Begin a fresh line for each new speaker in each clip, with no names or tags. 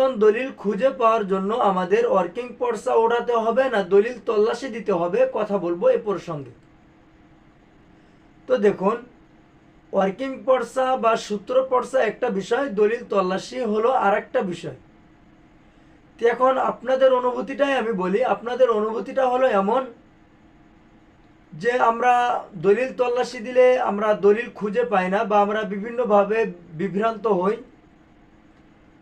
পুরাতন দলিল খুঁজে পাওয়ার জন্য আমাদের ওয়ার্কিং পর্সা ওঠাতে হবে না, দলিল তল্লাশি দিতে হবে, কথা বলব এ প্রসঙ্গে। তো দেখুন ওয়ার্কিং পর্সা বা সূত্র পর্সা একটা বিষয়, দলিল তল্লাশি হলো আর একটা বিষয় এখন আপনাদের অনুভূতিটাই আমি বলি, আপনাদের অনুভূতিটা হলো এমন যে আমরা দলিল তল্লাশি দিলে আমরা দলিল খুঁজে পাই না বা আমরা বিভিন্নভাবে বিভ্রান্ত হই।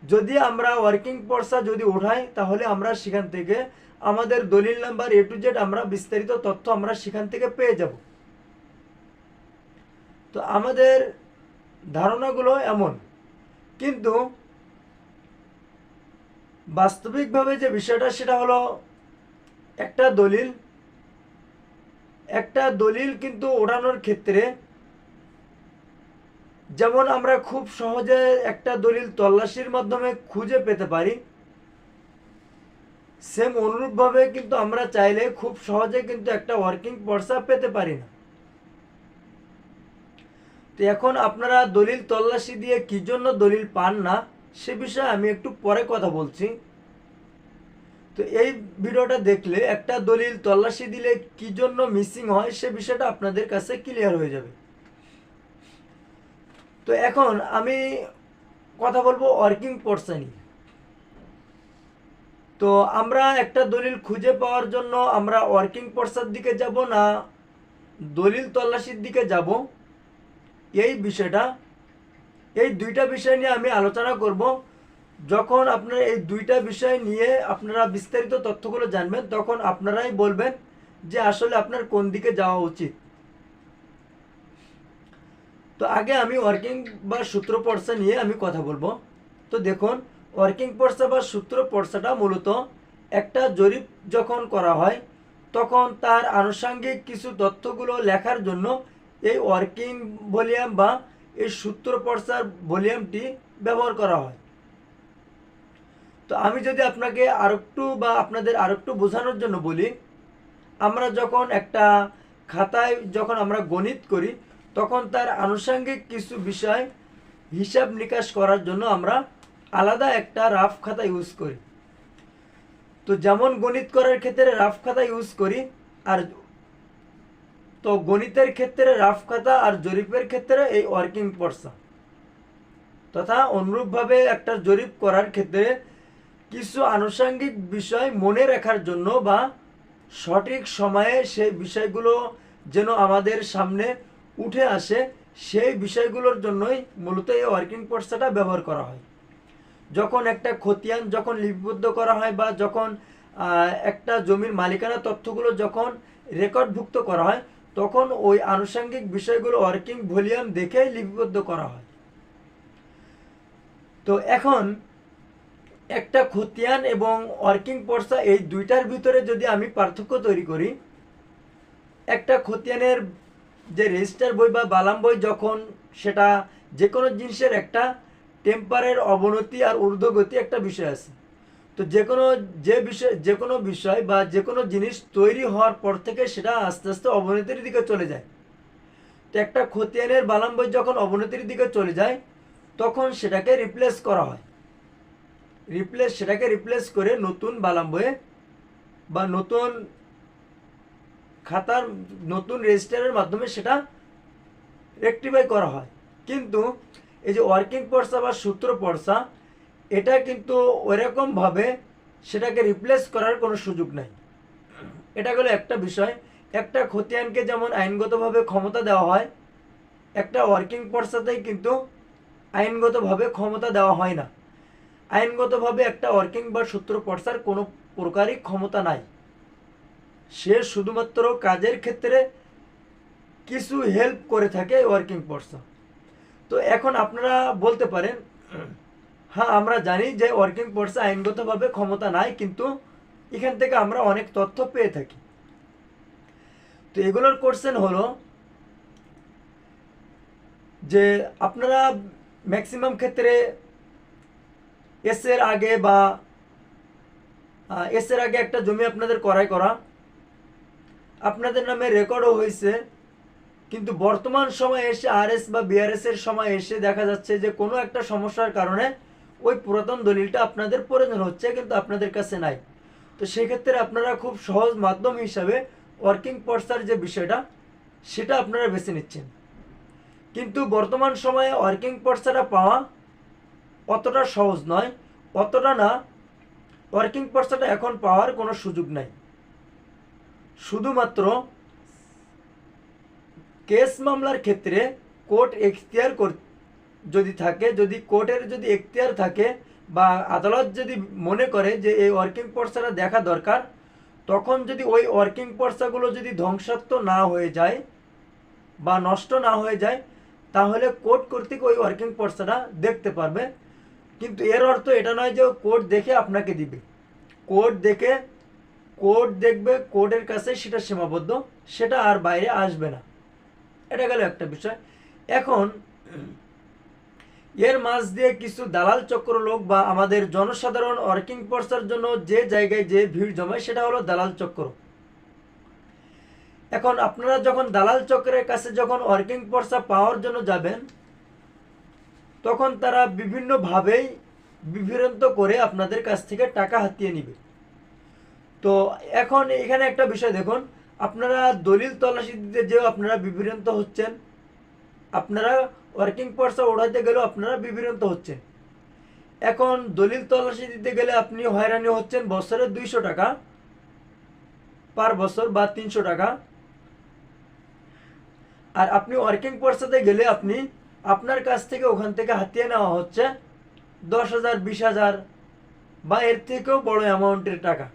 যদি আমরা ওয়ার্কিং পর্সা যদি ওঠাই তাহলে আমরা সেখান থেকে আমাদের দলিল নাম্বার এ টু জেড আমরা বিস্তারিত তথ্য আমরা সেখান থেকে পেয়ে যাব। তো আমাদের ধারণাগুলো এমন। কিন্তু বাস্তবিকভাবে যে বিষয়টা, সেটা হলো একটা দলিল একটা দলিল কিন্তু ওঠানোর ক্ষেত্রে যেমন আমরা খুব সহজে একটা দলিল তল্লাশির মাধ্যমে খুঁজে পেতে পারি সেম অনুরূপভাবে কিন্তু আমরা চাইলে খুব সহজে কিন্তু একটা ওয়ার্কিং পর্সা পেতে পারি না। তো এখন আপনারা দলিল তল্লাশি দিয়ে কি জন্য দলিল পান না, সে বিষয়ে আমি একটু পরে কথা বলছি। তো এই ভিডিওটা দেখলে একটা দলিল তল্লাশি দিলে কি জন্য মিসিং হয়, সে বিষয়টা আপনাদের কাছে ক্লিয়ার হয়ে যাবে। তো এখন আমি কথা বলব ওয়ার্কিং পর্সা নিয়ে। তো আমরা একটা দলিল খুঁজে পাওয়ার জন্য আমরা ওয়ার্কিং পর্সার দিকে যাব না, দলিল তল্লাশির দিকে যাব। এই বিষয়টা, এই দুইটা বিষয় নিয়ে আমি আলোচনা করব। যখন আপনারা এই দুইটা বিষয় নিয়ে আপনারা বিস্তারিত তথ্যগুলো জানবেন, তখন আপনারাই বলবেন যে আসলে আপনার কোন দিকে যাওয়া উচিত। তো আগে আমি ওয়ার্কিং বা সূত্র পর্সা নিয়ে আমি কথা বলব। তো দেখুন ওয়ার্কিং পর্সা বা সূত্র পর্সাটা মূলত একটা জরিপ যখন করা হয়, তখন তার আনুষঙ্গিক কিছু তথ্যগুলো লেখার জন্য এই ওয়ার্কিং ভলিউম বা এই সূত্র পর্সার ভলিউমটি ব্যবহার করা হয়। তো আমি যদি আপনাকে আরেকটু বা আপনাদের আরেকটু বোঝানোর জন্য বলি, আমরা যখন একটা খাতায় যখন আমরা গণিত করি তখন তার আনুষঙ্গিক কিছু বিষয় হিসাব নিকাশ করার জন্য আমরা আলাদা একটা রাফ খাতা ইউজ করি। তো যেমন গণিত করার ক্ষেত্রে রাফ খাতা ইউজ করি, আর তো গণিতের ক্ষেত্রে রাফ খাতা আর জরিপের ক্ষেত্রে এই ওয়ার্কিং পর্সা তথা অনুরূপভাবে একটা জরিপ করার ক্ষেত্রে কিছু আনুষঙ্গিক বিষয় মনে রাখার জন্য বা সঠিক সময়ে সেই বিষয়গুলো যেন আমাদের সামনে উঠে আসে, সেই বিষয়গুলোর জন্যই মূলত এই ওয়ার্কিং পর্সাটা ব্যবহার করা হয়। যখন একটা খতিয়ান যখন লিপিবদ্ধ করা হয় বা যখন একটা জমির মালিকানা তথ্যগুলো যখন রেকর্ডভুক্ত করা হয়, তখন ওই আনুষঙ্গিক বিষয়গুলো ওয়ার্কিং ভলিউম দেখে লিপিবদ্ধ করা হয়। তো এখন একটা খতিয়ান এবং ওয়ার্কিং পর্সা এই দুইটার ভিতরে যদি আমি পার্থক্য তৈরি করি, একটা খতিয়ানের যে রেজিস্টার বই বা বালাম বই যখন সেটা যে কোনো জিনিসের একটা টেম্পারের অবনতি আর ঊর্ধ্বগতি একটা বিষয় আছে। তো যে কোনো যে বিষয় যে কোনো বিষয় বা যে কোনো জিনিস তৈরি হওয়ার পর থেকে সেটা আস্তে আস্তে অবনতির দিকে চলে যায়। তো একটা খতিয়ানের বালাম বই যখন অবনতির দিকে চলে যায়, তখন সেটাকে রিপ্লেস করা হয়। রিপ্লেস সেটাকে রিপ্লেস করে নতুন বালাম বইয়ে বা নতুন খাতার নতুন রেজিস্টারের মাধ্যমে সেটা রেক্টিফাই করা হয়। কিন্তু এই যে ওয়ার্কিং পর্সা বা সূত্র পর্সা, এটা কিন্তু ওইরকমভাবে সেটাকে রিপ্লেস করার কোনো সুযোগ নাই। এটা হলো একটা বিষয়। একটা খতিয়ানকে যেমন আইনগতভাবে ক্ষমতা দেওয়া হয়, একটা ওয়ার্কিং পর্সাতেই কিন্তু আইনগতভাবে ক্ষমতা দেওয়া হয় না। আইনগতভাবে একটা ওয়ার্কিং বা সূত্র পর্সার কোনো প্রকারই ক্ষমতা নাই। সে শুধুমাত্র কাজের ক্ষেত্রে কিছু হেল্প করে থাকে ওয়ার্কিং পর্সন তো এখন আপনারা বলতে পারেন হ্যাঁ আমরা জানি যে ওয়ার্কিং পর্সা আইনগতভাবে ক্ষমতা নাই, কিন্তু এখান থেকে আমরা অনেক তথ্য পেয়ে থাকি। তো এগুলোর কোশ্চেন হলো যে আপনারা ম্যাক্সিমাম ক্ষেত্রে এস এর আগে বা এস এর আগে একটা জমি আপনাদের করাই করা আপনাদের নামে রেকর্ডও হয়েছে, কিন্তু বর্তমান সময়ে এসে আরএস বা বিআরএস এর সময় এসে দেখা যাচ্ছে যে কোনো একটা সমস্যার কারণে ওই পুরাতন দলিলটা আপনাদের প্রয়োজন হচ্ছে, কিন্তু আপনাদের কাছে নাই। তো সেক্ষেত্রে আপনারা খুব সহজ মাধ্যম হিসাবে ওয়ার্কিং পর্সার যে বিষয়টা, সেটা আপনারা বেছে নিচ্ছেন। কিন্তু বর্তমান সময়ে ওয়ার্কিং পর্সাটা পাওয়া অতটা সহজ নয়, অতটা না ওয়ার্কিং পর্সাটা এখন পাওয়ার কোনো সুযোগ নাই। শুধুমাত্র কেস মামলার ক্ষেত্রে কোর্ট এখতিয়ার যদি থাকে, যদি কোর্টের যদি এখতিয়ার থাকে বা আদালত যদি মনে করে যে এই ওয়ার্কিং পর্সাটা দেখা দরকার, তখন যদি ওই ওয়ার্কিং পর্সাগুলো যদি ধ্বংসাত্ম না হয়ে যায় বা নষ্ট না হয়ে যায়, তাহলে কোর্ট কর্তৃক ওই ওয়ার্কিং পর্সাটা দেখতে পারবে। কিন্তু এর অর্থ এটা নয় যে কোর্ট দেখে আপনাকে দিবে। কোর্ট দেখে কোর্ট দেখবে কোর্টের কাছে সেটা সীমাবদ্ধ, সেটা আর বাইরে আসবে না। এটা গেল একটা বিষয়। এখন, এর মাঝ দিয়ে কিছু দালাল চক্র লোক বা আমাদের জনসাধারণ ওয়ার্কিং পর্সার জন্য যে জায়গায় যে ভিড় জমায়, সেটা হলো দালাল চক্র। এখন আপনারা যখন দালাল চক্রের কাছে যখন ওয়ার্কিং পর্সা পাওয়ার জন্য যাবেন, তখন তারা বিভিন্নভাবেই বিভ্রান্ত করে আপনাদের কাছ থেকে টাকা হাতিয়ে নিবে। তো এখন এখানে একটা বিষয় দেখুন, আপনারা দলিল তল্লাশি দিতে যেও আপনারা বিভ্রান্ত হচ্ছেন, আপনারা ওয়ার্কিং পর্সা ওড়াইতে গেলেও আপনারা বিভ্রান্ত হচ্ছেন। এখন দলিল তল্লাশি দিতে গেলে আপনি হয়রানি হচ্ছেন, বছরে দুইশো টাকা পার বছর বা তিনশো টাকা। আর আপনি ওয়ার্কিং পর্সাতে গেলে আপনি আপনার কাছ থেকে ওখান থেকে হাতিয়ে নেওয়া হচ্ছে দশ হাজার, বিশ হাজার বা এর থেকেও বড় অ্যামাউন্টের টাকা।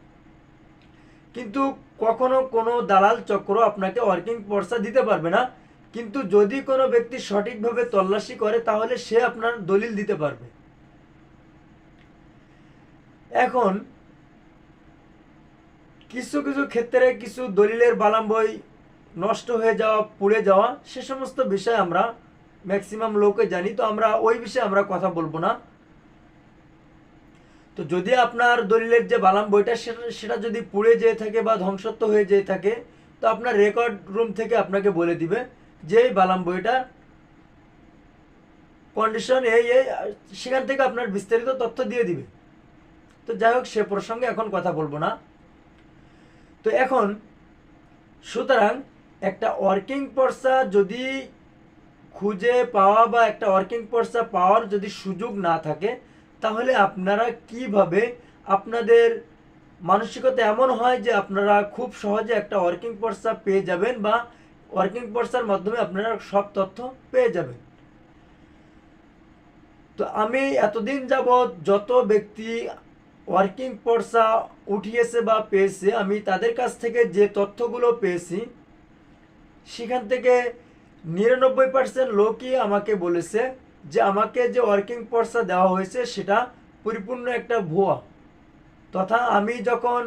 কিন্তু কখনো কোনো দালাল চক্র আপনাকে ওয়ার্কিং পর্সা দিতে পারবে না। কিন্তু যদি কোনো ব্যক্তি সঠিকভাবে তল্লাশি করে, তাহলে সে আপনার দলিল দিতে পারবে। এখন কিছু কিছু ক্ষেত্রে কিছু দলিলের বালাম বই নষ্ট হয়ে যাওয়া, পুড়ে যাওয়া, সে সমস্ত বিষয় আমরা ম্যাক্সিমাম লোকে জানি। তো আমরা ওই বিষয়ে আমরা কথা বলব না। তো যদি আপনার দলিলের যে বালাম বইটা, সেটা সেটা যদি পুড়ে যেয়ে থাকে বা ধ্বংসত্ব হয়ে যেয়ে থাকে, তো আপনার রেকর্ড রুম থেকে আপনাকে বলে দিবে যে এই বালাম বইটা কন্ডিশন এই এই সেখান থেকে আপনার বিস্তারিত তথ্য দিয়ে দিবে। তো যাই হোক, সে প্রসঙ্গে এখন কথা বলব না। তো এখন, সুতরাং একটা ওয়ার্কিং পর্সা যদি খুঁজে পাওয়া বা একটা ওয়ার্কিং পর্সা পাওয়ার যদি সুযোগ না থাকে তাহলে আপনারা কীভাবে আপনাদের মানসিকতা এমন হয় যে আপনারা খুব সহজে একটা ওয়ার্কিং পর্সা পেয়ে যাবেন বা ওয়ার্কিং পর্সার মাধ্যমে আপনারা সব তথ্য পেয়ে যাবেন? তো আমি এতদিন যাবৎ যত ব্যক্তি ওয়ার্কিং পর্সা উঠিয়েছে বা পেয়েছে, আমি তাদের কাছ থেকে যে তথ্যগুলো পেয়েছি, সেখান থেকে নিরানব্বই পার্সেন্ট লোকই আমাকে বলেছে যে আমাকে যে ওয়ার্কিং পর্সা দেওয়া হয়েছে, সেটা পরিপূর্ণ একটা ভুয়া। তথা আমি যখন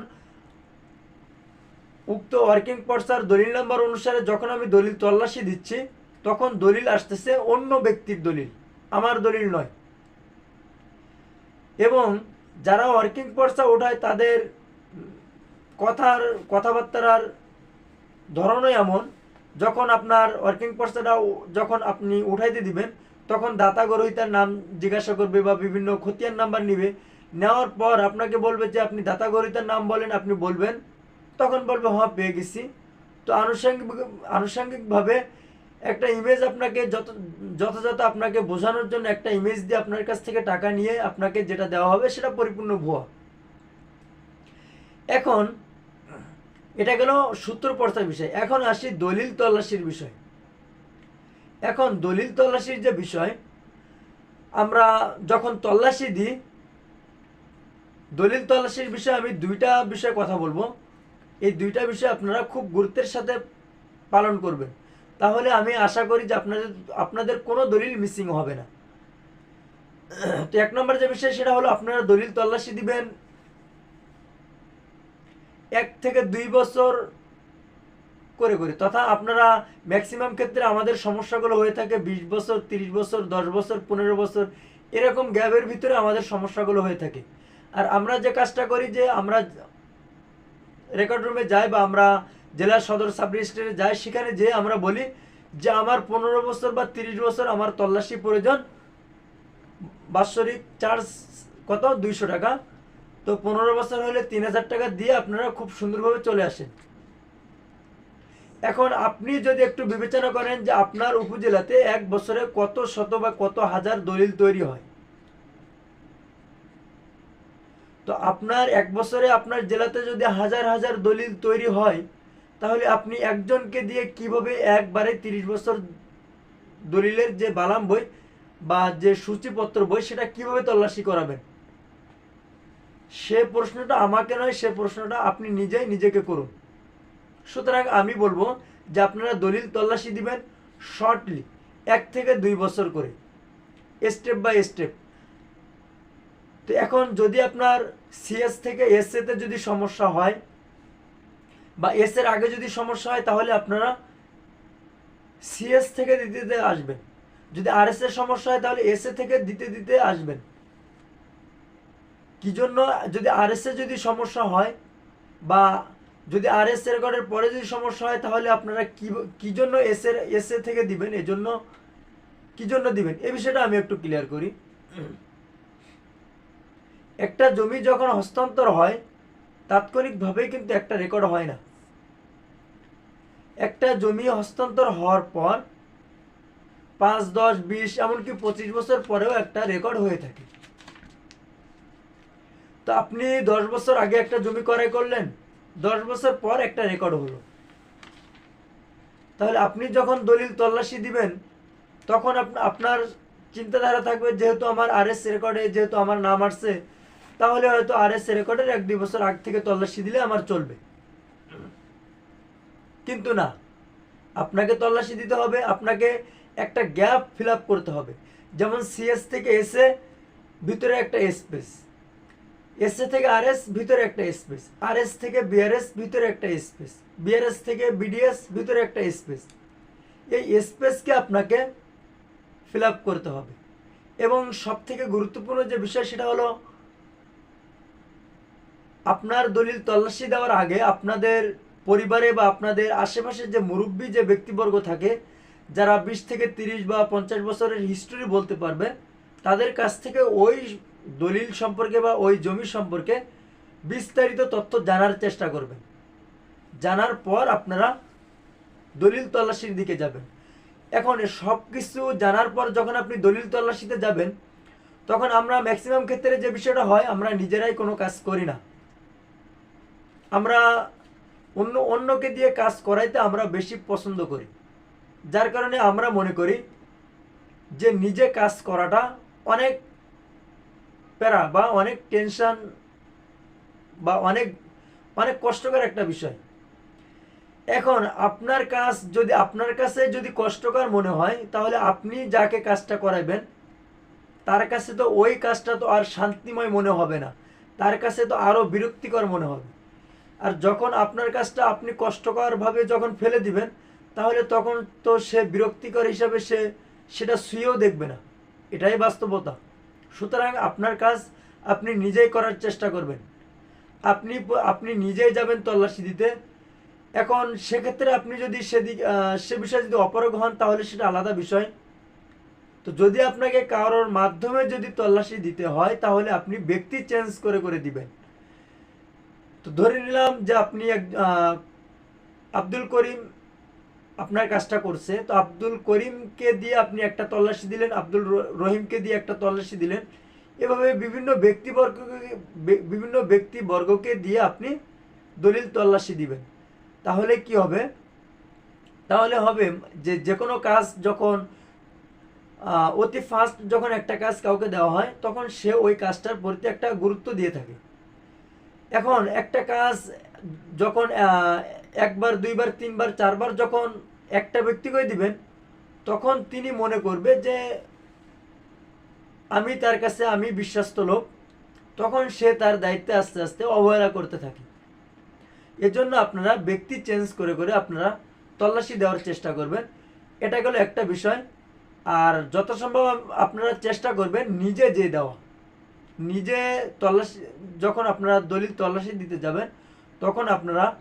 উক্ত ওয়ার্কিং পর্সার দলিল নাম্বার অনুসারে যখন আমি দলিল তল্লাশি দিচ্ছি, তখন দলিল আসতেছে অন্য ব্যক্তির দলিল, আমার দলিল নয়। এবং যারা ওয়ার্কিং পর্সা ওঠায়, তাদের কথার, কথাবার্তার ধরনই এমন, যখন আপনার ওয়ার্কিং পর্সাটা যখন আপনি উঠাইতে দিবেন তখন দাতা গ্রহিতার নাম জিজ্ঞাসা করবে বা বিভিন্ন খতিয়ান নাম্বার নিবে। নেওয়ার পর আপনাকে বলবে যে, আপনি দাতা গ্রহিতার নাম বলেন, আপনি বলবেন। তখন বলবে হ্যাঁ পেয়ে গেছি। তো আনুষঙ্গিক, আনুষঙ্গিকভাবে একটা ইমেজ আপনাকে যত, যথাযথ আপনাকে বোঝানোর জন্য একটা ইমেজ দিয়ে আপনার কাছ থেকে টাকা নিয়ে আপনাকে যেটা দেওয়া হবে, সেটা পরিপূর্ণ ভুয়া। এখন, এটা গেল সূত্র পর্তার বিষয়। এখন আসি দলিল তল্লাশির বিষয়। এখন দলিল তল্লাশির যে বিষয়, আমরা যখন তল্লাশি দিই, দলিল তল্লাশির বিষয়ে আমি দুইটা বিষয়ে কথা বলব। এই দুইটা বিষয় আপনারা খুব গুরুত্বের সাথে পালন করবেন। তাহলে আমি আশা করি যে আপনাদের আপনাদের কোনো দলিল মিসিং হবে না। তো এক নম্বর যে বিষয়, সেটা হলো আপনারা দলিল তল্লাশি দিবেন এক থেকে দুই বছর করে, করি। তথা আপনারা ম্যাক্সিমাম ক্ষেত্রে আমাদের সমস্যাগুলো হয়ে থাকে বিশ বছর, তিরিশ বছর, দশ বছর, পনেরো বছর, এরকম গ্যাপের ভিতরে আমাদের সমস্যাগুলো হয়ে থাকে। আর আমরা যে কাজটা করি যে আমরা রেকর্ড রুমে যাই বা আমরা জেলা সদর সাব রেজিস্ট্রারে যাই, সেখানে যেয়ে আমরা বলি যে আমার পনেরো বছর বা তিরিশ বছর আমার তল্লাশি প্রয়োজন। বাৎসরিক চার্জ কত? দুইশো টাকা। তো পনেরো বছর হলে তিন হাজার টাকা দিয়ে আপনারা খুব সুন্দরভাবে চলে আসেন। এখন আপনি যদি একটু বিবেচনা করেন যে আপনার উপজেলাতে এক বছরে কত শত বা কত হাজার দলিল তৈরি হয়? তো আপনার এক বছরে আপনার জেলাতে যদি হাজার হাজার দলিল তৈরি হয়, তাহলে আপনি একজনকে দিয়ে কীভাবে একবারে তিরিশ বছর দলিলের যে বালাম বই বা যে সূচিপত্র বই, সেটা কীভাবে তল্লাশি করাবেন? সে প্রশ্নটা আমাকে নয়, সে প্রশ্নটা আপনি নিজেই নিজেকে করুন। সুতরাং আমি বলব যে আপনারা দলিল তল্লাশি দিবেন শর্টলি এক থেকে দুই বছর করে স্টেপ বাই স্টেপ তো এখন যদি আপনার সিএস থেকে এসএতে যদি সমস্যা হয় বা এস এর আগে যদি সমস্যা হয়, তাহলে আপনারা সিএস থেকে দিতে দিতে আসবেন। যদি আর এস এর সমস্যা হয়, তাহলে এস এ থেকে দিতে দিতে আসবেন। কি জন্য? যদি আর এস এ যদি সমস্যা হয় বা যদি আর এস রেকর্ডের পরে যদি সমস্যা হয়, তাহলে আপনারা কি কি জন্য এস এর এস এ থেকে দিবেন? এজন্য কি জন্য দিবেন? এই বিষয়টা আমি একটু ক্লিয়ার করি। একটা জমি যখন হস্তান্তর হয়, তাৎক্ষণিকভাবেই কিন্তু একটা রেকর্ড হয় না। একটা জমি হস্তান্তর হওয়ার পর পাঁচ, দশ, বিশ, এমনকি পঁচিশ বছর পরেও একটা রেকর্ড হয়ে থাকে। তো আপনি দশ বছর আগে একটা জমি ক্রয় করলেন দশ বছর পর একটা রেকর্ড হলো। তাহলে আপনি যখন দলিল তল্লাশি দিবেন, তখন আপনার চিন্তাধারা থাকবে, যেহেতু আমার আর এস রেকর্ডে যেহেতু আমার নাম আসছে, তাহলে হয়তো আর এস রেকর্ডের এক দুই বছর আগ থেকে তল্লাশি দিলে আমার চলবে। কিন্তু না, আপনাকে তল্লাশি দিতে হবে, আপনাকে একটা গ্যাপ ফিল করতে হবে। যেমন সিএস থেকে এসে ভিতরে একটা স্পেস এসএ থেকে আরএস ভিতরে একটা স্পেস আরএস থেকে বিআরএস ভিতরে একটা স্পেস বিআরএস থেকে বিডিএস ভিতরে একটা স্পেস এই স্পেসকে আপনাকে ফিল করতে হবে। এবং সব থেকে গুরুত্বপূর্ণ যে বিষয় সেটা হলো, আপনার দলিল তল্লাশি দেওয়ার আগে আপনাদের পরিবারে বা আপনাদের আশেপাশে যে মুরব্বী যে ব্যক্তিবর্গ থাকে, যারা বিশ থেকে তিরিশ বা পঞ্চাশ বছরের হিস্টোরি বলতে পারবে, তাদের কাছ থেকে ওই দলিল সম্পর্কে বা ওই জমি সম্পর্কে বিস্তারিত তথ্য জানার চেষ্টা করবেন। জানার পর আপনারা দলিল তল্লাশির দিকে যাবেন। এখন সব কিছু জানার পর যখন আপনি দলিল তল্লাশিতে যাবেন, তখন আমরা ম্যাক্সিমাম ক্ষেত্রে যে বিষয়টা হয়, আমরা নিজেরাই কোনো কাজ করি না। আমরা অন্য, অন্যকে দিয়ে কাজ করাইতে আমরা বেশি পছন্দ করি। যার কারণে আমরা মনে করি যে নিজে কাজ করাটা অনেক প্যারা বা অনেক টেনশন বা অনেক অনেক কষ্টকর একটা বিষয়। এখন আপনার কাজ যদি, আপনার কাছে যদি কষ্টকর মনে হয়, তাহলে আপনি যাকে কাজটা করাবেন, তার কাছে তো ওই কাজটা তো আর শান্তিময় মনে হবে না। তার কাছে তো আরও বিরক্তিকর মনে হবে। আর যখন আপনার কাজটা আপনি কষ্টকরভাবে যখন ফেলে দিবেন, তাহলে তখন তো সে বিরক্তিকর হিসাবে সে, সেটা শুয়েও দেখবে না। এটাই বাস্তবতা। সুতরাং আপনার কাজ আপনি নিজেই করার চেষ্টা করবেন। আপনি আপনি নিজেই যাবেন তল্লাশি দিতে। এখন সেক্ষেত্রে আপনি যদি সেদিক সে বিষয়ে যদি অপারগ হন, তাহলে সেটা আলাদা বিষয়। তো যদি আপনাকে কারোর মাধ্যমে যদি তল্লাশি দিতে হয়, তাহলে আপনি ব্যক্তি চেঞ্জ করে করে দিবেন। তো ধরে নিলাম যে আপনি এক আব্দুল করিম আপনার কাজটা করছে, তো আব্দুল করিমকে দিয়ে আপনি একটা তল্লাশি দিলেন, আব্দুল রহিমকে দিয়ে একটা তল্লাশি দিলেন। এভাবে বিভিন্ন ব্যক্তিবর্গকে বিভিন্ন ব্যক্তিবর্গকে দিয়ে আপনি দলিল তল্লাশি দিবেন। তাহলে কি হবে? তাহলে হবে যে যে কোনো কাজ যখন অতি ফাস্ট যখন একটা কাজ কাউকে দেওয়া হয়, তখন সে ওই কাজটার প্রতি একটা গুরুত্ব দিয়ে থাকে। এখন একটা কাজ যখন একবার, দুইবার, তিনবার, চারবার যখন একটা ব্যক্তিকে দিবেন? তখন তিনি মনে করবে যে, আমি তার কাছে আমি বিশ্বাস্ত লোক। তখন সে তার দায়িত্বে আস্তে আস্তে অবহেলা করতে থাকে। এজন্য আপনারা ব্যক্তি চেঞ্জ করে করে আপনারা তল্লাশি দেওয়ার চেষ্টা করবেন। এটা গেল একটা বিষয়। আর যত সম্ভব আপনারা চেষ্টা করবেন নিজে যে দেওয়া। নিজে তল্লাশি, যখন আপনারা দলিল তল্লাশি দিতে যাবেন, তখন আপনারা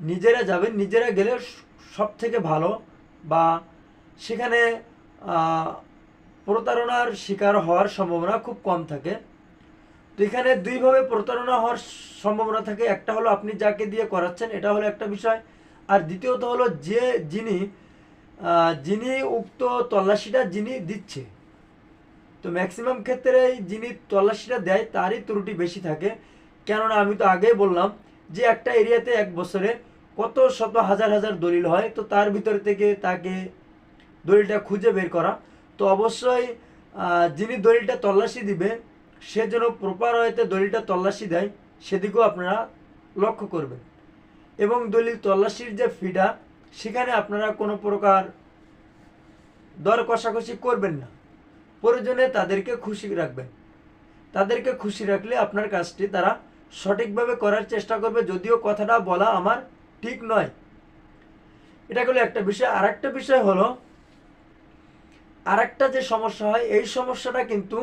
নিজেরা যাবেন, নিজেরা গেলে সব থেকে ভালো বা সেখানে প্রতারণার শিকার হওয়ার সম্ভাবনা খুব কম থাকে। তো এখানে দুইভাবে প্রতারণা হওয়ার সম্ভাবনা থাকে। একটা হলো আপনি যাকে দিয়ে করাচ্ছেন, এটা হলো একটা বিষয়। আর দ্বিতীয়ত হলো যে যিনি যিনি উক্ত তল্লাশিটা যিনি দিচ্ছে। তো ম্যাক্সিমাম ক্ষেত্রে যিনি তল্লাশিটা দেয়, তারই ত্রুটি বেশি থাকে। কেননা আমি তো আগেই বললাম যে একটা এরিয়াতে এক বছরে কত শত হাজার হাজার দলিল হয়, তো তার ভিতর থেকে তাকে দলিলটা খুঁজে বের করা। তো অবশ্যই যিনি দলিলটা তল্লাশি দিবে, সে যেন প্রপার হয়তো দলিলটা তল্লাশি দেয়, সেদিকেও আপনারা লক্ষ্য করবেন। এবং দলিল তল্লাশির যে ফিটা সেখানে আপনারা কোনো প্রকার দর কষাকষি করবেন না। প্রয়োজনে তাদেরকে খুশি রাখবেন। তাদেরকে খুশি রাখলে আপনার কাজটি তারা সঠিকভাবে করার চেষ্টা করবে, যদিও কথাটা বলা আমার ঠিক নয়। এটা হলো একটা বিষয়। আর একটা বিষয় হলো আর একটা যে সমস্যা হয়, এই সমস্যাটা কিন্তু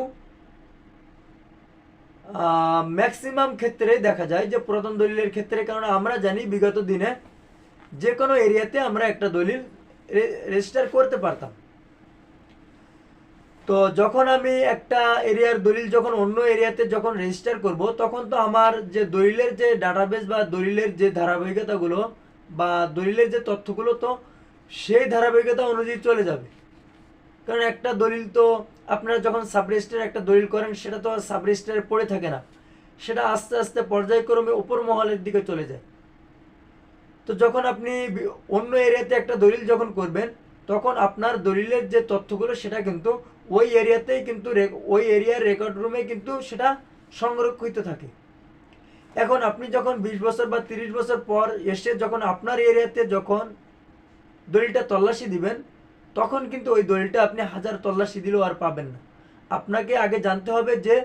ম্যাক্সিমাম ক্ষেত্রে দেখা যায় যে পুরাতন দলিলের ক্ষেত্রে। কারণ আমরা জানি বিগত দিনে যে কোনো এরিয়াতে আমরা একটা দলিল রেজিস্টার করতে পারতাম। তো যখন আমি একটা এরিয়ার দলিল যখন অন্য এরিয়াতে যখন রেজিস্টার করব, তখন তো আমার যে দলিলের যে ডাটাবেস বা দলিলের যে ধারাবাহিকতাগুলো বা দলিলের যে তথ্যগুলো, তো সেই ধারাবাহিকতা অনুযায়ী চলে যাবে। কারণ একটা দলিল তো আপনারা যখন সাব রেজিস্টার একটা দলিল করেন, সেটা তো আর সাব রেজিস্টারে পড়ে থাকে না। সেটা আস্তে আস্তে পর্যায়ক্রমে উপর মহলের দিকে চলে যায়। তো যখন আপনি অন্য এরিয়াতে একটা দলিল যখন করবেন, তখন আপনার দলিলের যে তথ্যগুলো, সেটা কিন্তু ওই এরিয়াতেই কিন্তু ওই এরিয়ার রেকর্ড রুমে কিন্তু সেটা সংরক্ষিত থাকে। এখন আপনি যখন বিশ বছর বা তিরিশ বছর পর এসে যখন আপনার এরিয়াতে যখন দলিলটা তল্লাশি দিবেন, তখন কিন্তু ওই দলিলটা আপনি হাজার তল্লাশি দিলেও আর পাবেন না। আপনাকে আগে জানতে হবে যে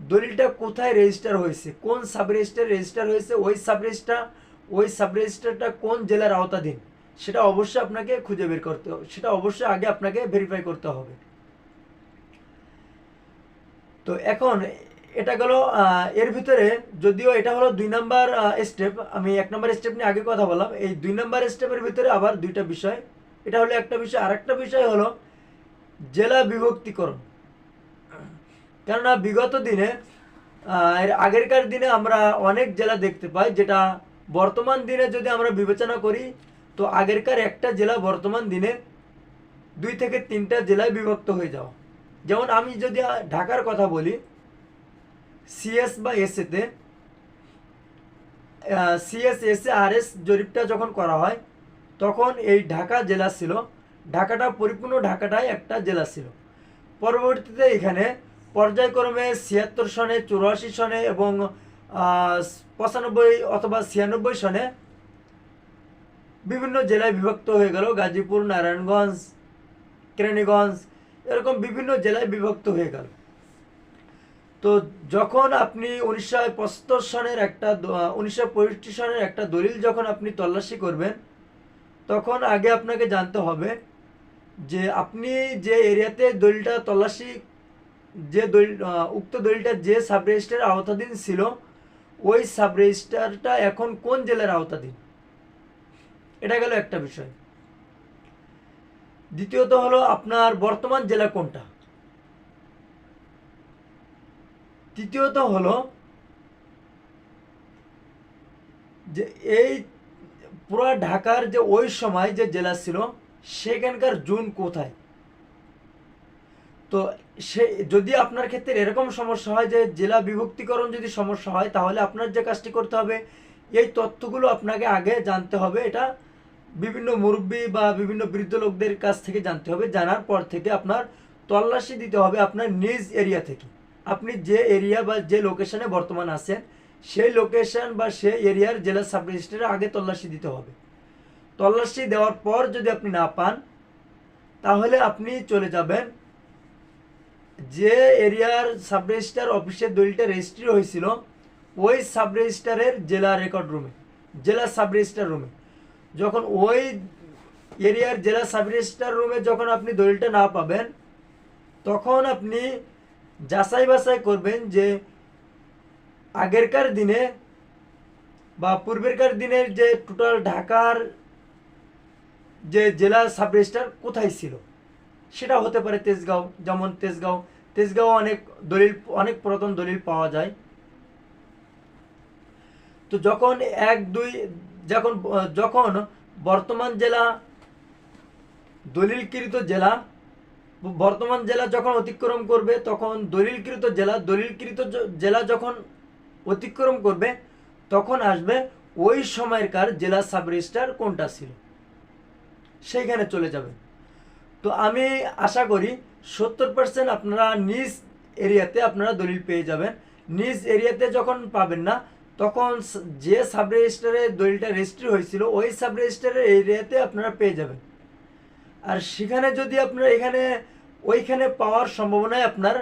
দলিলটা কোথায় রেজিস্টার হয়েছে, কোন সাব রেজিস্টার রেজিস্টার হয়েছে, ওই সাব রেজিস্টার ওই সাব রেজিস্টারটা কোন জেলার আওতাধীন, সেটা অবশ্যই আপনাকে খুঁজে বের করতে হবে সেটা অবশ্যই আগে আপনাকে ভেরিফাই করতে হবে। তো এখন এটা গেল এর ভিতরে যদিও এটা হলো দুই নাম্বার স্টেপ আমি এক নাম্বার স্টেপ নিয়ে আগে কথা বললাম। এই দুই নাম্বার স্টেপের ভিতরে আবার দুইটা বিষয়। এটা হলো একটা বিষয় আর একটা বিষয় হলো জেলা বিভক্তিকরণ। কেননা বিগত দিনে এর আগেরকার দিনে আমরা অনেক জেলা দেখতে পাই যেটা বর্তমান দিনে যদি আমরা বিবেচনা করি, তো আগেরকার একটা জেলা বর্তমান দিনে দুই থেকে তিনটা জেলায় বিভক্ত হয়ে যাওয়া। যেমন আমি যদি ঢাকার কথা বলি সিএস বা এসএতে সিএস এসএ আর এস জরিপটা যখন করা হয়, তখন এই ঢাকা জেলা ছিল, ঢাকাটা পরিপূর্ণ ঢাকাটাই একটা জেলা ছিল। পরবর্তীতে এখানে পর্যায়ক্রমে ছিয়াত্তর সনে, চুরাশি সনে এবং পঁচানব্বই অথবা ছিয়ানব্বই সনে বিভিন্ন জেলায় বিভক্ত হয়ে গেল। গাজীপুর, নারায়ণগঞ্জ, কেরানীগঞ্জ এরকম বিভিন্ন জেলায় বিভক্ত হয়ে গেল। তো যখন আপনি উনিশশো পঁচাত্তর সনের একটা উনিশশো পঁয়ষট্টি সনের একটা দলিল যখন আপনি তল্লাশি করবেন, তখন আগে আপনাকে জানতে হবে যে আপনি যে এরিয়াতে দলিলটা তল্লাশি, যে দলিল উক্ত দলিলটা যে সাব রেজিস্টারের আওতাধীন ছিল, ওই সাব রেজিস্টারটা এখন কোন জেলার আওতাধীন? এটা গেল একটা বিষয়। দ্বিতীয়ত হলো আপনার বর্তমান জেলা কোনটা? তৃতীয়ত হলো যে এই পুরো ঢাকার যে ওই সময় যে জেলা ছিল, সেখানকার জুন কোথায়? তো সে যদি আপনার ক্ষেত্রে এরকম সমস্যা হয় যে জেলা বিভক্তিকরণ যদি সমস্যা হয়, তাহলে আপনার যে কাজটি করতে হবে, এই তথ্যগুলো আপনাকে আগে জানতে হবে। এটা বিভিন্ন মুরব্বী বা বিভিন্ন বৃদ্ধ লোকদের কাছ থেকে জানতে হবে। জানার পর থেকে আপনার তল্লাশি দিতে হবে আপনার নিজ এরিয়া থেকে। আপনি যে এরিয়া বা যে লোকেশনে বর্তমান আছেন, সেই লোকেশন বা সেই এরিয়ার জেলা সাব রেজিস্ট্রারে আগে তল্লাশি দিতে হবে। তল্লাশি দেওয়ার পর যদি আপনি না পান, তাহলে আপনি চলে যাবেন। যে এরিয়ার সাব রেজিস্ট্রার অফিসের দলিলটা রেজিস্ট্রি হয়েছিল, ওই সাব রেজিস্ট্রারের জেলা রেকর্ড রুমে জেলা সাব রেজিস্ট্রার রুমে যখন ওই এরিয়ার জেলা সাব রেজিস্ট্রার রুমে যখন আপনি দলিলটা না পাবেন, তখন আপনি যাচাই বাছাই করবেন যে আগেরকার দিনে বা পূর্বেরকার দিনের যে টোটাল ঢাকার যে জেলা সাব রেজিস্ট্রার কোথায় ছিল। সেটা হতে পারে তেজগাঁও, যেমন তেজগাঁও। তেজগাঁও অনেক দলিল, অনেক পুরাতন দলিল পাওয়া যায়। তো যখন এক দুই যখন যখন বর্তমান জেলা দলিলকৃত জেলা, বর্তমান জেলা যখন অতিক্রম করবে, তখন দলিলকৃত জেলা দলিলকৃত জেলা যখন অতিক্রম করবে, তখন আসবে ওই সময়কার জেলা সাব রেজিস্ট্রার কোনটা ছিল? সেইখানে চলে যাবে। তো আমি আশা করি সত্তর পার্সেন্ট আপনারা নিজ এরিয়াতে আপনারা দলিল পেয়ে যাবেন। নিজ এরিয়াতে যখন পাবেন না তখন যে সাব রেজিস্টারে দলিলটা রেজিস্ট্রি হয়েছিল, ওই সাব রেজিস্টারের এরিয়াতে আপনারা পেয়ে যাবেন। আর সেখানে যদি আপনার এখানে, ওইখানে পাওয়ার সম্ভাবনায় আপনার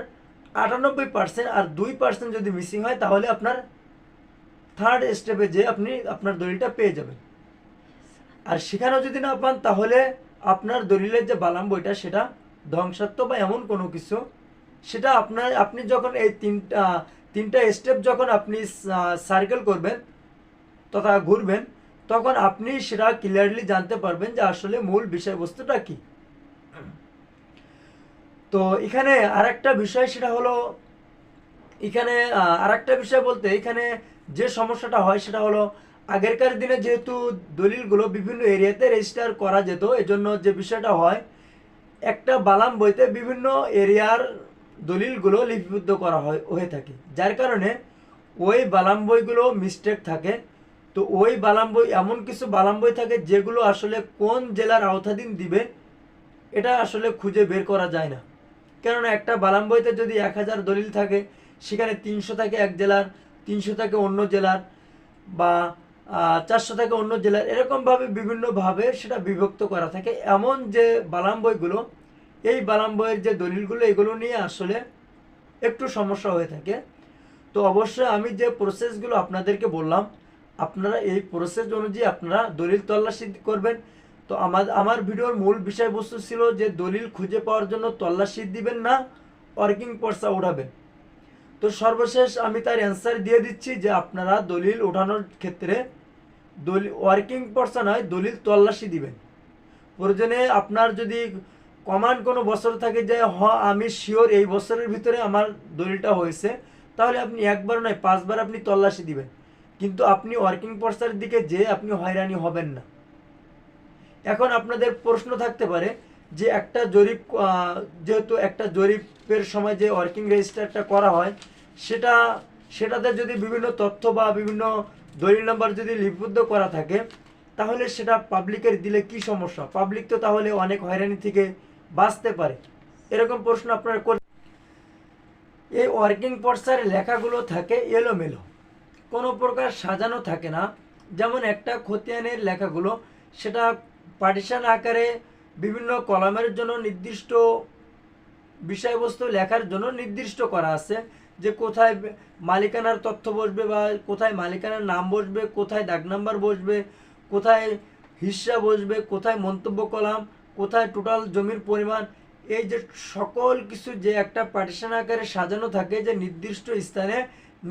আটানব্বই পার্সেন্ট আর দুই পার্সেন্ট যদি মিসিং হয়, তাহলে আপনার থার্ড স্টেপে যে আপনি আপনার দলিলটা পেয়ে যাবেন। আর সেখানেও যদি না পান, তাহলে আপনার দলিলের যে বালাম বইটা, সেটা ধ্বংসাত্মক বা এমন কোনো কিছু, সেটা আপনার, আপনি যখন এই তিনটা তিনটা স্টেপ যখন আপনি সার্কেল করবেন, তথা ঘুরবেন, তখন আপনি সেটা ক্লিয়ারলি জানতে পারবেন যে আসলে মূল বিষয়বস্তুটা কি। তো এখানে আরেকটা বিষয় সেটা হলো, এখানে আর একটা বিষয় বলতে এখানে যে সমস্যাটা হয় সেটা হলো, আগেরকার দিনে যেহেতু দলিলগুলো বিভিন্ন এরিয়াতে রেজিস্টার করা যেত, এজন্য যে বিষয়টা হয়, একটা বালাম বইতে বিভিন্ন এরিয়ার দলিলগুলো লিপিবদ্ধ করা হয়, হয়ে থাকে। যার কারণে ওই বালাম বইগুলো মিস্টেক থাকে। তো ওই বালাম বই এমন কিছু বালাম বই থাকে যেগুলো আসলে কোন জেলার আওতাধীন দিবে, এটা আসলে খুঁজে বের করা যায় না। কেননা একটা বালাম বইতে যদি এক হাজার দলিল থাকে, সেখানে তিনশো থাকে এক জেলার, তিনশো থাকে অন্য জেলার বা চারশো থাকে অন্য জেলার, এরকমভাবে বিভিন্নভাবে সেটা বিভক্ত করা থাকে। এমন যে বালাম বইগুলো এই বালাম বইয়ের যে দলিলগুলো, এগুলো নিয়ে আসলে একটু সমস্যা হয়ে থাকে। তো অবশ্যই আমি যে প্রসেসগুলো আপনাদেরকে বললাম, আপনারা এই প্রসেস অনুযায়ী আপনারা দলিল তল্লাশি করবেন। তো আমার আমার ভিডিওর মূল বিষয়বস্তু ছিল যে দলিল খুঁজে পাওয়ার জন্য তল্লাশি দিবেন না ওয়ার্কিং পর্সা উঠাবেন। তো সর্বশেষ আমি তার অ্যান্সার দিয়ে দিচ্ছি যে আপনারা দলিল ওঠানোর ক্ষেত্রে দলিল ওয়ার্কিং পর্সা নয়, দলিল তল্লাশি দিবেন। প্রয়োজনে আপনার যদি কমান কোনো বছর থাকে যে, হ, আমি শিওর এই বছরের ভিতরে আমার দলিলটা হয়েছে। তাহলে আপনি একবার নয়, পাঁচবার আপনি তল্লাশি দিবেন। কিন্তু আপনি ওয়ার্কিং পর্সার দিকে যে আপনি হয়রানি হবেন না। এখন আপনাদের প্রশ্ন থাকতে পারে যে, একটা জরিপ যেহেতু একটা জরিপের সময় যে ওয়ার্কিং রেজিস্টারটা করা হয়, সেটা, সেটাতে যদি বিভিন্ন তথ্য বা বিভিন্ন দলিল নাম্বার যদি লিপিবদ্ধ করা থাকে, তাহলে সেটা পাবলিকের দিলে কি সমস্যা? পাবলিক তো তাহলে অনেক হয়রানি থেকে বাঁচতে পারে। এরকম প্রশ্ন আপনারা কর এই ওয়ার্কিং পর্সার লেখাগুলো থাকে এলোমেলো। কোনো প্রকার সাজানো থাকে না। যেমন একটা খতিয়ানের লেখাগুলো, সেটা পার্টিশন আকারে বিভিন্ন কলামের জন্য নির্দিষ্ট বিষয়বস্তু লেখার জন্য নির্দিষ্ট করা আছে। যে কোথায় মালিকানার তথ্য বসবে বা কোথায় মালিকানার নাম বসবে, কোথায় দাগ নাম্বার বসবে, কোথায় হিস্সা বসবে, কোথায় মন্তব্য কলাম কোথায় টোটাল জমির পরিমাণ, এই যে সকল কিছু যে একটা পার্টিশন আকারে সাজানো থাকে যে নির্দিষ্ট স্থানে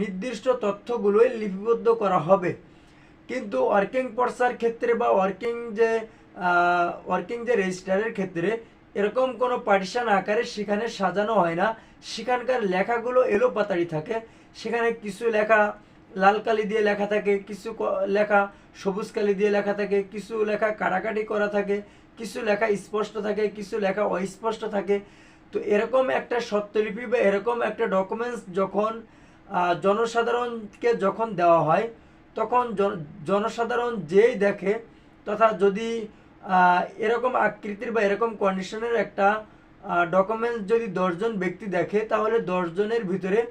নির্দিষ্ট তথ্যগুলোই লিপিবদ্ধ করা হবে। কিন্তু ওয়ার্কিং পর্সার ক্ষেত্রে বা ওয়ার্কিং যে ওয়ার্কিং যে রেজিস্টারের ক্ষেত্রে এরকম কোনো পার্টিশন আকারে সেখানে সাজানো হয় না। সেখানকার লেখাগুলো এলো পাতাড়ি থাকে। সেখানে কিছু লেখা লাল কালি দিয়ে লেখা থাকে, কিছু লেখা সবুজ কালি দিয়ে লেখা থাকে, কিছু লেখা কাটাকাটি করা থাকে কিছু লেখা স্পষ্ট থাকে, কিছু লেখা অস্পষ্ট থাকে। তো এরকম একটা সত্যলিপি বা এরকম একটা ডকুমেন্টস যখন জনসাধারণকে যখন দেওয়া হয়, তখন জন- জনসাধারণ যেই দেখে, তথা যদি এরকম আকৃতির বা এরকম কন্ডিশনের একটা ডকুমেন্টস যদি দশজন ব্যক্তি দেখে, তাহলে দশজনের ভিতরে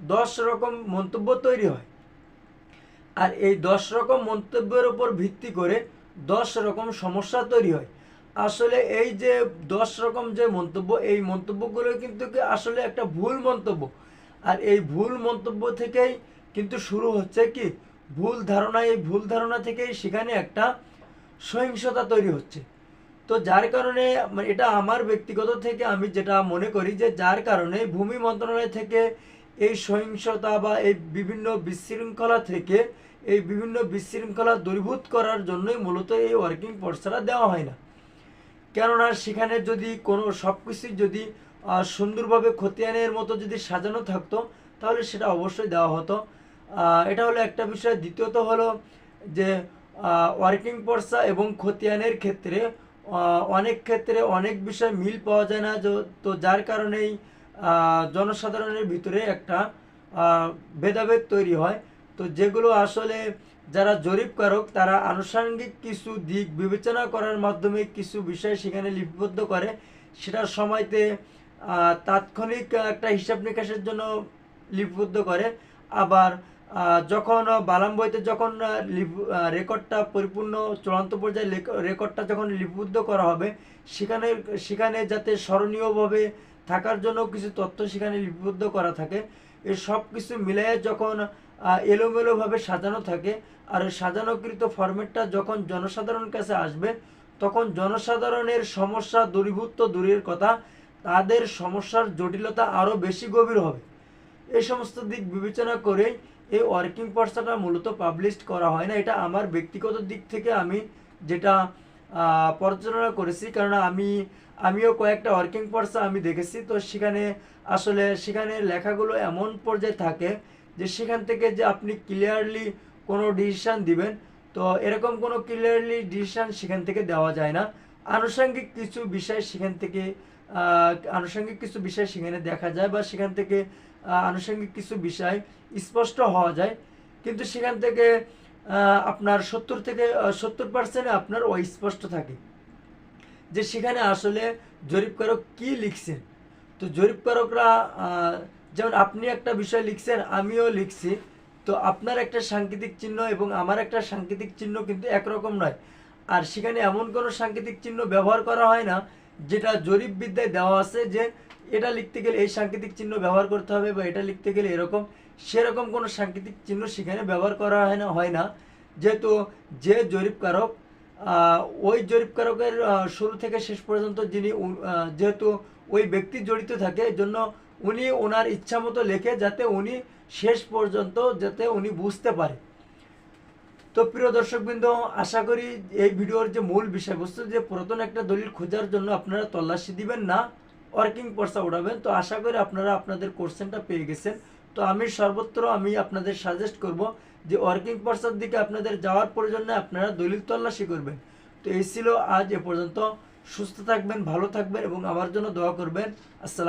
দশ রকম মন্তব্য তৈরি হয়। আর এই দশ রকম মন্তব্যের উপর ভিত্তি করে দশ রকম সমস্যা তৈরি হয়। আসলে এই যে দশ রকম যে মন্তব্য, এই মন্তব্যগুলো কিন্তু আসলে একটা ভুল মন্তব্য? আর এই ভুল মন্তব্য থেকেই কিন্তু শুরু হচ্ছে কি? ভুল ধারণা, এই ভুল ধারণা থেকেই সেখানে একটা সহিংসতা তৈরি হচ্ছে। তো যার কারণে মানে এটা আমার ব্যক্তিগত থেকে আমি যেটা মনে করি যে যার কারণে ভূমি মন্ত্রণালয় থেকে এই সহিংসতা বা এই বিভিন্ন বিশৃঙ্খলা থেকে, এই বিভিন্ন বিশৃঙ্খলা দূরীভূত করার জন্যই মূলত এই ওয়ার্কিং পর্সাটা দেওয়া হয় না। কেননা সেখানে যদি কোনো সব কিছুই যদি সুন্দরভাবে খতিয়ানের মতো যদি সাজানো থাকতো, তাহলে সেটা অবশ্যই দেওয়া হতো। এটা হলো একটা বিষয়। দ্বিতীয়ত হলো যে ওয়ার্কিং পর্সা এবং খতিয়ানের ক্ষেত্রে অনেক ক্ষেত্রে অনেক বিষয় মিল পাওয়া যায় না। তো যার কারণেই জনসাধারণের ভিতরে একটা ভেদাভেদ তৈরি হয়। তো যেগুলো আসলে যারা জরিপকারক তারা আনুষঙ্গিক কিছু দিক বিবেচনা করার মাধ্যমে কিছু বিষয় সেখানে লিপিবদ্ধ করে। সেটার সময়তে তাৎক্ষণিক একটা হিসাব নিকাশের জন্য লিপিবদ্ধ করে। আবার যখন বালাম বইতে যখন রেকর্ডটা পরিপূর্ণ চূড়ান্ত পর্যায়ে রেকর্ডটা যখন লিপিবদ্ধ করা হবে, সেখানে সেখানে যাতে স্মরণীয়ভাবে থাকার জন্য কিছু তথ্য সেখানে লিপিবদ্ধ করা থাকে। এ সব কিছু মিলিয়ে যখন এলোমেলোভাবে সাজানো থাকে। আর সাজানোকৃত ফরম্যাটটা যখন জনসাধারণের কাছে আসবে, তখন জনসাধারণের সমস্যা দূরীভূত দূরের কথা, তাদের সমস্যার জটিলতা আরও বেশি গভীর হবে। এই সমস্ত দিক বিবেচনা করেই এই ওয়ার্কিং পর্সাটা মূলত পাবলিশ করা হয় না। এটা আমার ব্যক্তিগত দিক থেকে আমি যেটা পর্যালোচনা করেছি। কারণ আমি, আমিও কয়েকটা ওয়ার্কিং পর্সা আমি দেখেছি। তো সেখানে আসলে সেখানে লেখাগুলো এমন পর্যায়ে থাকে যে সেখান থেকে যে আপনি ক্লিয়ারলি কোনো ডিসিশান দিবেন, তো এরকম কোনো ক্লিয়ারলি ডিসিশান সেখান থেকে দেওয়া যায় না। আনুষঙ্গিক কিছু বিষয় সেখান থেকে আনুষঙ্গিক কিছু বিষয় সেখানে দেখা যায় বা সেখান থেকে আনুষঙ্গিক কিছু বিষয় স্পষ্ট হওয়া যায়। কিন্তু সেখান থেকে আপনার সত্তর থেকে সত্তর পার্সেন্ট আপনার অস্পষ্ট থাকে। যে সেখানে আসলে জরিপকারক কি লিখছেন? তো জরিপকারকরা যেমন আপনি একটা বিষয় লিখছেন, আমিও লিখছি, তো আপনার একটা সাংকেতিক চিহ্ন এবং আমার একটা সাংকেতিক চিহ্ন কিন্তু একরকম নয়। আর সেখানে এমন কোনো সাংকেতিক চিহ্ন ব্যবহার করা হয় না, যেটা জরিপ বিদ্যায় দেওয়া আছে যে এটা লিখতে গেলে এই সাংকেতিক চিহ্ন ব্যবহার করতে হবে বা এটা লিখতে গেলে এরকম, সেরকম কোনো সাংকেতিক চিহ্ন সেখানে ব্যবহার করা হয় না হয় না। যেহেতু যে জরিপকারক ওই জরিপকারকের শুরু থেকে শেষ পর্যন্ত যিনি যেহেতু ওই ব্যক্তি জড়িত থাকে জন্য উনি ওনার ইচ্ছা মতো লেখে যাতে উনি শেষ পর্যন্ত যাতে উনি বুঝতে পারে। তো প্রিয় দর্শকবৃন্দ, আশা করি এই ভিডিওর যে মূল বিষয়বস্তু যে পুরাতন একটা দলিল খোঁজার জন্য আপনারা তল্লাশি দিবেন না, ওয়ার্কিং পর্সা উঠাবেন তো আশা করি আপনারা আপনাদের কোশ্চেনটা পেয়ে গেছেন। তো আমি সর্বত্র আমি আপনাদের সাজেস্ট করব যে ওয়ার্কিং পর্সার দিকে আপনাদের যাওয়ার প্রয়োজন নেই, আপনারা দলিল তল্লাশি করবেন। তো এই ছিল আজ এ পর্যন্ত। সুস্থ থাকবেন, ভালো থাকবেন এবং আমার জন্য দোয়া করবেন। আসসালাম